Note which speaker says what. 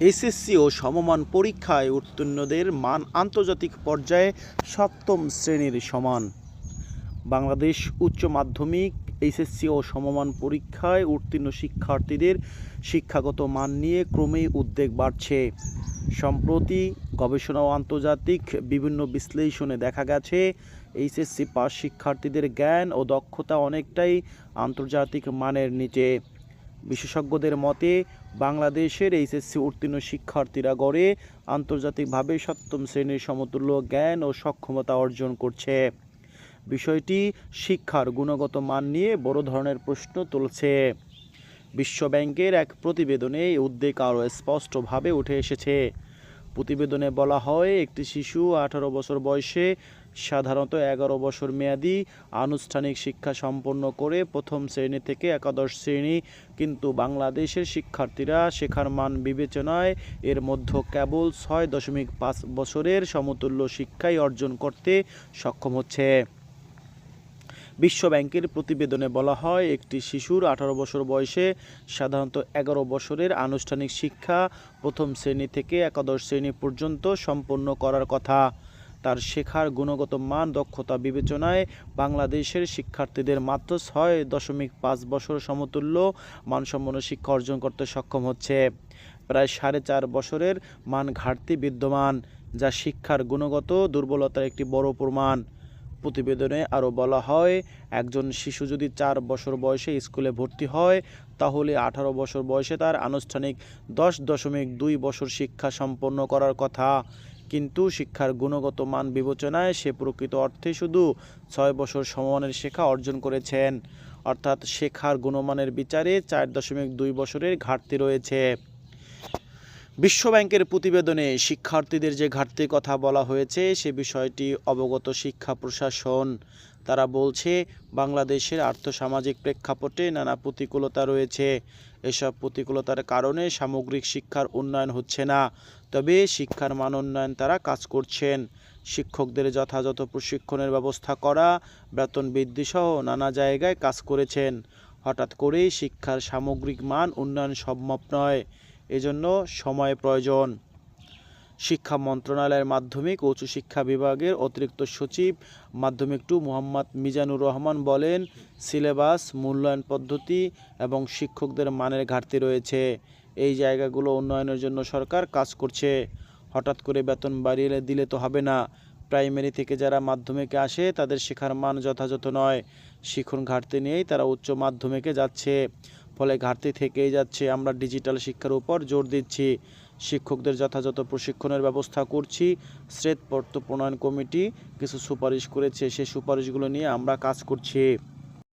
Speaker 1: SSC ও সমমান পরীক্ষায় উত্তীর্ণদের মান আন্তর্জাতিক পর্যায়ে সপ্তম শ্রেণির সমান। বাংলাদেশ উচ্চ মাধ্যমিক এইচএসসি ও সমমান পরীক্ষায় উত্তীর্ণ শিক্ষার্থীদের শিক্ষাগত মান নিয়ে ক্রমেই উদ্বেগ বাড়ছে। সম্প্রতি গবেষণা ও আন্তর্জাতিক বিভিন্ন বিশ্লেষণে দেখা গেছে এইচএসসি পাস শিক্ষার্থীদের জ্ঞান ও দক্ষতা অনেকটাই আন্তর্জাতিক মানের নিচে। বিশেষজ্ঞদের মতে বাংলাদেশের এইচএসসি উত্তীর্ণ শিক্ষার্থীরা গড়ে আন্তর্জাতিকভাবে সপ্তম শ্রেণির সমতুল্য জ্ঞান ও সক্ষমতা অর্জন করছে। বিষয়টি শিক্ষার গুণগত মান নিয়ে বড় ধরনের প্রশ্ন তুলছে। বিশ্বব্যাংকের এক প্রতিবেদনে এই উদ্বেগ আরও স্পষ্টভাবে উঠে এসেছে। প্রতিবেদনে বলা হয়, একটি শিশু আঠারো বছর বয়সে, সাধারণত এগারো বছর মেয়াদি, আনুষ্ঠানিক শিক্ষা সম্পন্ন করে প্রথম শ্রেণি থেকে একাদশ শ্রেণি। কিন্তু বাংলাদেশের শিক্ষার্থীরা শেখার মান বিবেচনায় এর মধ্যে কেবল ছয় দশমিক পাঁচ বছরের সমতুল্য শিক্ষাই অর্জন করতে সক্ষম হচ্ছে। বিশ্বব্যাংকের প্রতিবেদনে বলা হয়, একটি শিশুর আঠারো বছর বয়সে সাধারণত এগারো বছরের আনুষ্ঠানিক শিক্ষা প্রথম শ্রেণি থেকে একাদশ শ্রেণি পর্যন্ত সম্পন্ন করার কথা। তার শেখার গুণগত মান, দক্ষতা বিবেচনায় বাংলাদেশের শিক্ষার্থীদের মাত্র ছয় দশমিক পাঁচ বছর সমতুল্য মানসম্পন্ন শিক্ষা অর্জন করতে সক্ষম হচ্ছে। প্রায় সাড়ে চার বছরের মান ঘাটতি বিদ্যমান, যা শিক্ষার গুণগত দুর্বলতার একটি বড় প্রমাণ। প্রতিবেদনে আরও বলা হয়, একজন শিশু যদি চার বছর বয়সে স্কুলে ভর্তি হয়, তাহলে আঠারো বছর বয়সে তার আনুষ্ঠানিক দশ দশমিক দুই বছর শিক্ষা সম্পন্ন করার কথা। কিন্তু শিক্ষার গুণগত মান বিবেচনায় সে প্রকৃত অর্থে শুধু ছয় বছর সমমানের শেখা অর্জন করেছেন। অর্থাৎ শেখার গুণমানের বিচারে চার দশমিক দুই বছরের ঘাটতি রয়েছে। বিশ্বব্যাংকের প্রতিবেদনে শিক্ষার্থীদের যে ঘাটতির কথা বলা হয়েছে, সে বিষয়টি অবগত শিক্ষা প্রশাসন। তারা বলছে, বাংলাদেশের আর্থসামাজিক প্রেক্ষাপটে নানা প্রতিকূলতা রয়েছে। এসব প্রতিকূলতার কারণে সামগ্রিক শিক্ষার উন্নয়ন হচ্ছে না। তবে শিক্ষার মান উন্নয়ন তারা কাজ করছেন। শিক্ষকদের যথাযথ প্রশিক্ষণের ব্যবস্থা করা, বেতন বৃদ্ধি সহ নানা জায়গায় কাজ করেছেন। হঠাৎ করেই শিক্ষার সামগ্রিক মান উন্নয়ন সম্ভব নয়। এজন্য সময় প্রয়োজন। শিক্ষা মন্ত্রণালয়ের মাধ্যমিক ও উচ্চশিক্ষা বিভাগের অতিরিক্ত সচিব মাধ্যমিক টু মোহাম্মদ মিজানুর রহমান বলেন, সিলেবাস, মূল্যায়ন পদ্ধতি এবং শিক্ষকদের মানের ঘাটতি রয়েছে। এই জায়গাগুলো উন্নয়নের জন্য সরকার কাজ করছে। হঠাৎ করে বেতন বাড়িয়ে দিলে তো হবে না। প্রাইমারি থেকে যারা মাধ্যমিকে আসে, তাদের শেখার মান যথাযথ নয়। শিখন ঘাটতি নিয়েই তারা উচ্চ মাধ্যমিকে যাচ্ছে। ফলে ঘাটতি থেকেই যাচ্ছে। আমরা ডিজিটাল শিক্ষার উপর জোর দিচ্ছি। শিক্ষকদের যথাযথ প্রশিক্ষণের ব্যবস্থা করছি। শ্রেত পত্র প্রণয়ন কমিটি কিছু সুপারিশ করেছে। সেই সুপারিশগুলো নিয়ে আমরা কাজ করছি।